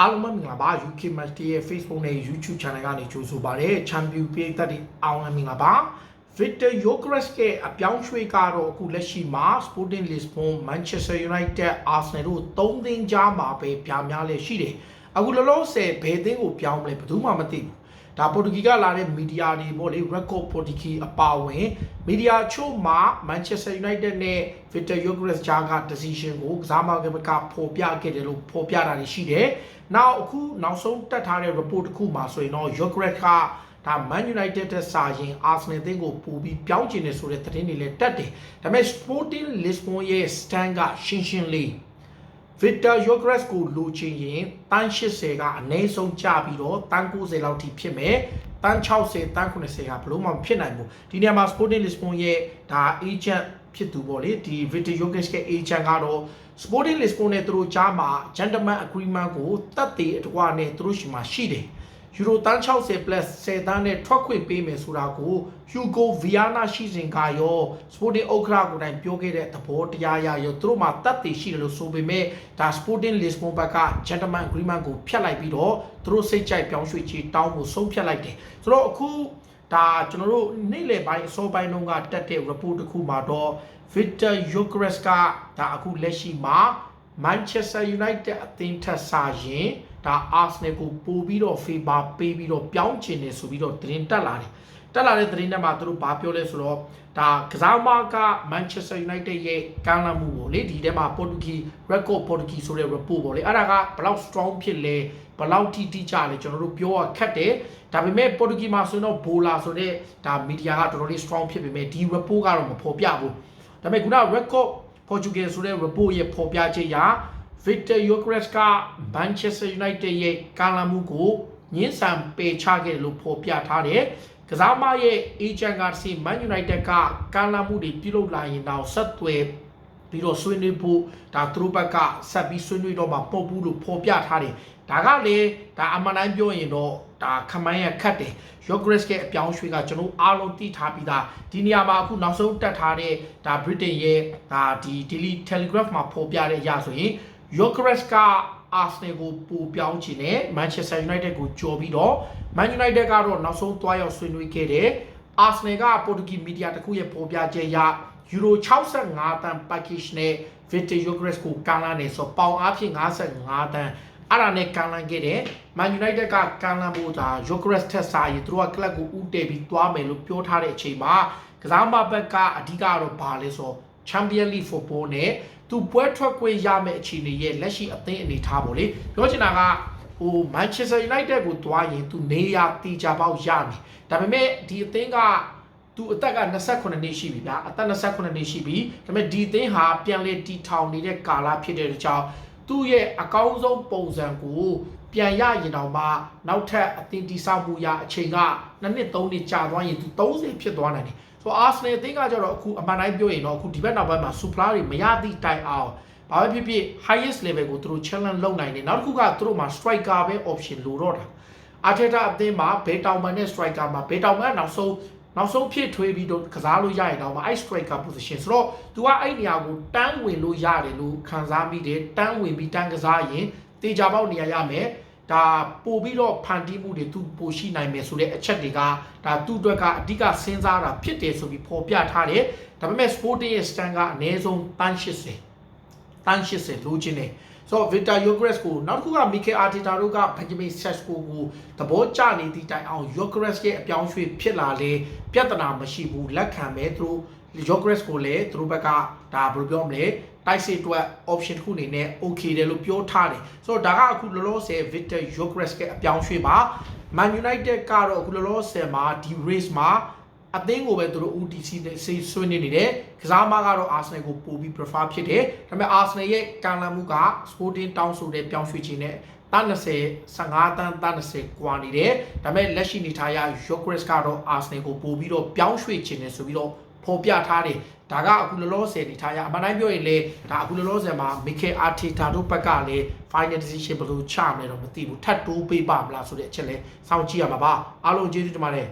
အားလုံးပဲမင်္ဂလာပါ UK Match ရဲ့ Facebook နဲ့ YouTube Channel ကနေကြိုဆိုပါရစေ။ Champion ပြည်သက်တွေအားလုံးမင်္ဂလာပါ။ Victor Gyökeres ရဲ့အပြောင်းရွှေ့ကတော့အခုလက်ရှိမှာ Sporting Lisbon, Manchester United, Arsenal တို့၃သင်းကြားမှာပဲပြားများလဲရှိတယ်။အခုလောလောဆယ်ဘယ်သင်းကိုပြောင်းမလဲဘယ်သူမှမသိဘူး။ ဒါပေါ်တူဂီကလာတဲ့မီဒီယာတွေပေါ့လေ record ပေါ်တူဂီအပါအဝင်မီဒီယာချို့မှာ Manchester United နဲ့ Victor Gyökeres ကြားက decision ကိုကစားမကကပေါ်ပြခဲ့တယ်လို့ပေါ်ပြတာတွေရှိတယ်။နောက်အခုနောက်ဆုံးတက်ထားတဲ့ report တစ်ခုမှာဆိုရင်တော့ Gyökeres ကဒါ Man United တဲ့စာရင် Arsenal အသင်းကိုပူပြီးပြောင်းကျင်နေဆိုတဲ့သတင်းတွေလည်းတက်တယ်။ဒါပေမဲ့ Sporting Lisbon ရဲ့ stand ကရှင်းရှင်းလေး Victor Gyökeres ကိုလိုချင်ရင်တန်း80ကအနည်းဆုံးကျပြီးတော့တန်း90လောက်ထိဖြစ်မယ်တန်း60တန်း90ကဘလို့မှမဖြစ်နိုင်ဘူးဒီနေရာမှာ Sporting Lisbon ရဲ့ဒါ agent ဖြစ်သူပေါ့လေဒီ Victor Gyökeres ရဲ့ agent ကတော့ Sporting Lisbon နဲ့သူတို့ကြားမှာ gentleman agreement ကိုတက်တည်အတကွာနဲ့သူတို့ရှိမှရှိတယ် ယူရိုတန်း60 plus 10တန်းနဲ့ထွက်ခွင့်ပေးမယ်ဆိုတာကို Hugo Viana ရှိစဉ်ကရော Sporting ဥက္ကဋ္ဌကိုယ်တိုင်ပြောခဲ့တဲ့သဘောတရားအရရောသူတို့မှာတတ်သိရှိတယ်လို့ဆိုပေမဲ့ဒါ Sporting Lisbon ဘက်က gentleman agreement ကိုဖျက်လိုက်ပြီးတော့သူတို့စိတ်ကြိုက်ပြောင်းရွှေ့ချေတောင်းဖို့ဆုံးဖြတ်လိုက်တယ်ဆိုတော့အခုဒါကျွန်တော်တို့နေ့လယ်ပိုင်းအစောပိုင်းတုန်းကတက်တဲ့ report တစ်ခုမှာတော့ Victor Gyökeres ကဒါအခုလက်ရှိမှာ Manchester United အသင်းထက်စာရင် ဒါ Arsenal ကိုပို့ပြီးတော့ favor ပေးပြီးတော့ပြောင်းချင်တယ်ဆိုပြီးတော့သတင်းတက်လာတယ်တက်လာတဲ့သတင်းထဲမှာသူတို့ဘာပြောလဲဆိုတော့ဒါကစားမက Manchester United ရဲ့ကမ်းလှမ်းမှုကိုလေဒီထဲမှာ Portuguese record Portuguese ဆိုတဲ့ report ပေါ့လေအဲ့ဒါကဘယ်လောက် strong ဖြစ်လဲဘယ်လောက်ထိတိကျလဲကျွန်တော်တို့ပြောရခက်တယ်ဒါပေမဲ့ Portuguese မှာဆိုတော့ Bola ဆိုတဲ့ဒါ media ကတော်တော်လေး strong ဖြစ်ပေမဲ့ဒီ report ကတော့မဖော်ပြဘူးဒါပေမဲ့ခုန record Portugal ဆိုတဲ့ report ရဲ့ဖော်ပြချက်အရ Victor Gyökeres က Manchester United ရဲ့ကာလာမှုကိုညှင်းဆန်ပယ်ချခဲ့တယ်လို့ဖော်ပြထားတယ်။ကစားမရဲ့ agent ကစီ Man United ကကာလာမှုတွေပြုလုပ်လာရင်တော့ဆက်သွယ်ပြီးတော့ဆွေးနွေးဖို့ဒါသူတို့ဘက်ကဆက်ပြီးဆွေးနွေးတော့မှပုတ်ဘူးလို့ဖော်ပြထားတယ်။ဒါကလေဒါအမှန်တိုင်းပြောရင်တော့ဒါခမိုင်းရခတ်တယ်။ Yogres ရဲ့အပြောင်းရွှေ့ကကျွန်တော်အားလုံးသိထားပြီးသားဒီနေရာမှာအခုနောက်ဆုံးတက်ထားတဲ့ဒါ Britain ရဲ့ဒါဒီ Daily Telegraph မှာဖော်ပြတဲ့အရာဆိုရင် Yogres က Arsenal ကိုပိုပြောင်းချင်တယ် Manchester United ကိုကြော်ပြီးတော့ Man United ကတော့နောက်ဆုံးသွားရောက်ဆွေးနွေးခဲ့တယ် Arsenal က Portuguese media တခုရဲ့ဖော်ပြချက်အရ Euro 65တန် package နဲ့ Victor Yogres ကိုကန်လာနေဆိုပေါင်အားဖြင့်55တန်အဲ့ဒါနဲ့ကန်လန်ခဲ့တယ် Man United ကကန်လန်ဖို့ဒါ Yogres ထက်စာရင်သူတို့က club ကိုဥတည်ပြီးသွားမယ်လို့ပြောထားတဲ့အချိန်မှာကစားမဘက်ကအဓိကတော့ဘာလဲဆို Champion League football နဲ့ သူပွဲထွက်ခွင့်ရမယ့်အခြေအနေရဲ့လက်ရှိအသင်းအနေထားပေါ့လေပြောချင်တာကဟို Manchester United ကိုတွားရင်သူနေရတီချာပေါက်ရမယ်ဒါပေမဲ့ဒီအသင်းကသူအသက်က28နှစ်ရှိပြီဗျာအသက်28နှစ်ရှိပြီဒါပေမဲ့ဒီအသင်းဟာပြန်လေတီထောင်နေတဲ့ကာလဖြစ်တဲ့ကြောင့်သူ့ရဲ့အကောင်းဆုံးပုံစံကို ပြန်ရရင်တော့မှနောက်ထပ်အသင်းတိဆောက်မှုရအချိန်ကနှစ်နှစ်သုံးနှစ်ကြာသွားရင်သူ30ဖြစ်သွားနိုင်တယ်ဆိုတော့ Arsenal အသင်းကကျတော့အခုအမှန်တိုင်းပြောရင်တော့အခုဒီဘက်နောက်ပိုင်းမှာ super တွေမရသည့်တိုင်အောင်ဘာပဲဖြစ်ဖြစ် highest level ကိုသူတို့ challenge လုပ်နိုင်တယ်နောက်တစ်ခုကသူတို့မှာ striker ပဲ option လိုတော့တာအာတတာအသင်းမှာဘေတောင်မန်နဲ့ striker မှာဘေတောင်မန်ကနောက်ဆုံးနောက်ဆုံးဖြစ်ထွေးပြီးတော့ကစားလို့ရရင်တော့မှအဲ့ striker position ဆိုတော့ तू ကအဲ့နေရာကိုတန်းဝင်လို့ရတယ်လို့ခံစားမိတယ်တန်းဝင်ပြီးတန်းကစားရင်တေချာပေါက်နေရာရမယ် ဒါပို့ပြီးတော့ဖန်တီးမှုတွေသူပိုရှိနိုင်မယ်ဆိုတဲ့အချက်တွေကဒါသူ့အတွက်ကအဓိကစဉ်းစားတာဖြစ်တယ်ဆိုပြီးဖော်ပြထားတယ်ဒါပေမဲ့ sporting ရဲ့ stand ကအနည်းဆုံးတန်း80တန်း80လိုချင်တယ်ဆိုတော့ Victor Yogres ကိုနောက်တစ်ခုက Mikel Arteta တို့က Benjamin Sesko ကိုသဘောကျနေသည့်တိုင်အောင် Yogres ရဲ့အပြောင်းရွှေ့ဖြစ်လာလေပြဿနာမရှိဘူးလက်ခံမဲ့သူတို့ Yogres ကိုလည်းသူတို့ဘက်ကဒါဘယ်လိုပြောမလဲတိုက်စစ်အတွက် option တစ်ခုအနေနဲ့ okay တယ်လို့ပြောထားတယ်ဆိုတော့ဒါကအခုလောလောဆယ် Victor Yogres ရဲ့အပြောင်းရွှေ့ပါ Man United ကတော့အခုလောလောဆယ်မှာဒီ race မှာအသင်းကိုပဲသူတို့ UTC နဲ့ဆေးဆွေးနေနေတယ်ကစားမကတော့ Arsenal ကိုပို့ပြီး prefer ဖြစ်တယ်ဒါပေမဲ့ Arsenal ရဲ့ကန်လန်မှုက Sporting တောင်းဆိုတဲ့ပြောင်းရွှေ့ခြင်းနဲ့တန်း20 15တန်းတန်း20ကွာနေတယ်ဒါပေမဲ့လက်ရှိနေထားရ Yogres ကတော့ Arsenal ကိုပို့ပြီးတော့ပြောင်းရွှေ့ခြင်းနဲ့ဆိုပြီးတော့ ဖော်ပြထားတယ်ဒါကအခုလောလောဆယ်နေထားရအမှန်တိုင်းပြောရင်လေဒါအခုလောလောဆယ်မှာ Mikel Arteta တို့ဘက်ကလည်း final decision ဘယ်လိုချမလဲတော့မသိဘူးထပ်တိုးပေးပါမလားဆိုတဲ့အချက်လဲစောင့်ကြည့်ရမှာပါအားလုံးကျေးဇူးတင်ပါတယ်